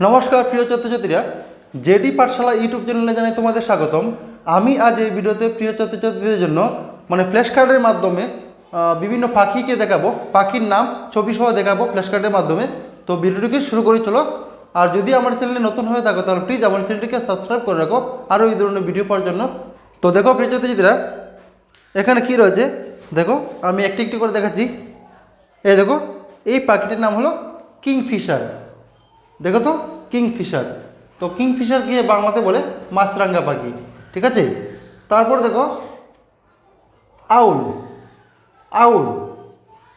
নমস্কার, প্রিয় ছাত্রছাত্রীরা। জেডি পাঠশালা ইউটিউব চ্যানেলে জানাই তোমাদের স্বাগতম। আমি আজ এই ভিডিওতে প্রিয় ছাত্রছাত্রীদের জন্য মানে ফ্ল্যাশ কার্ডের মাধ্যমে বিভিন্ন পাখিকে দেখাবো। পাখির নাম ছবি সহ দেখাবো ফ্ল্যাশ কার্ডের মাধ্যমে। তো ভিডিওটিকে শুরু করে, চলো। আর যদি আমার চ্যানেলে নতুন হয়ে থাকো, তাহলে প্লিজ আমার চ্যানেলটিকে সাবস্ক্রাইব করে রাখো, আরও এই ধরনের ভিডিও পাওয়ার জন্য। তো দেখো, প্রিয় ছাত্রছাত্রীরা, এখানে কি রয়েছে? দেখো, আমি একটি একটি করে দেখাচ্ছি। এই দেখো, এই পাখিটির নাম হলো কিংফিশার। দেখো তো, কিংফিশার। তো কিংফিশারকে বাংলাতে বলে মাছরাঙ্গা পাখি, ঠিক আছে? তারপর দেখো, আউল আউল,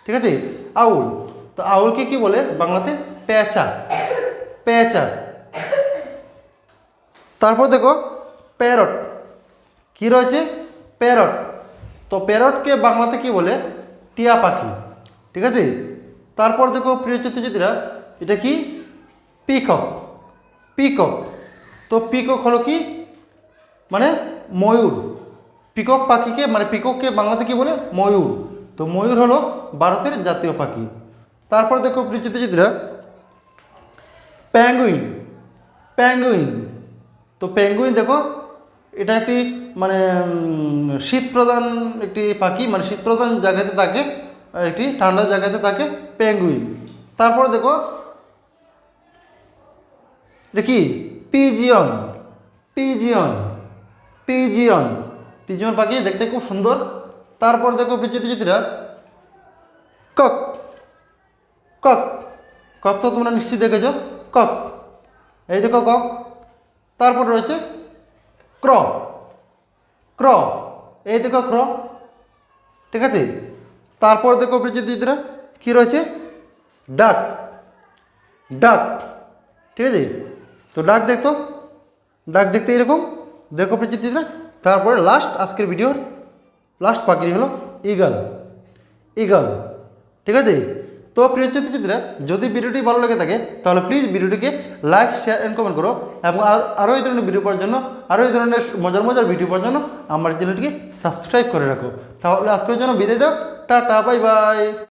ঠিক আছে? আউল, তো আউলকে কি বলে বাংলাতে? পেঁচা পেঁচা তারপর দেখো, প্যারট, কি রয়েছে? প্যারট। তো প্যারটকে বাংলাতে কি বলে? টিয়া পাখি, ঠিক আছে? তারপর দেখো, প্রিয় চিত্রচিত্রা এটা কি? পিকক পিকক তো পিকক হলো কি? মানে ময়ূর। পিকক পাখিকে মানে পিকককে বাংলাতে কি বলে? ময়ূর। তো ময়ূর হলো ভারতের জাতীয় পাখি। তারপর দেখো প্রিয় চিত্রচিত্রা প্যাঙ্গুইন প্যাঙ্গুইন তো প্যাঙ্গুইন দেখো, এটা একটি মানে শীত প্রধান একটি পাখি মানে শীত প্রধান জায়গাতে থাকে একটি ঠান্ডা জায়গাতে থাকে প্যাঙ্গুইন তারপর দেখো এটা কি? পিজিয়ন। পিজিয়ন। পিজিয়ন। পিজিয়ন পাখি দেখতে খুব সুন্দর। তারপর দেখো বিচিত্রা কক। কক। কক তো তোমরা নিশ্চিত দেখেছ। কক। এই দেখো কক। তারপর রয়েছে ক্র। ক্র। এই দেখো ক্র। ঠিক আছে? তারপর দেখো বিচিত্রা কী রয়েছে? ডাক। ডাক। ঠিক আছে? তো ডাক দেখতো ডাক দেখতে এরকম। দেখো প্রচিত্রা তারপরে লাস্ট আজকের ভিডিওর লাস্ট পাখি হলো ইগল ইগল ঠিক আছে? তো প্রিয় চিত্রচিত্রা যদি ভিডিওটি ভালো লেগে থাকে, তাহলে প্লিজ ভিডিওটিকে লাইক শেয়ার অ্যান্ড কমেন্ট করো এবং আর আরও এই ধরনের ভিডিও পাওয়ার জন্য আরও এই ধরনের মজার মজার ভিডিও পাওয়ার জন্য আমার চ্যানেলটিকে সাবস্ক্রাইব করে রাখো। তাহলে আজকের জন্য বিদায় দাও। Tata bye bye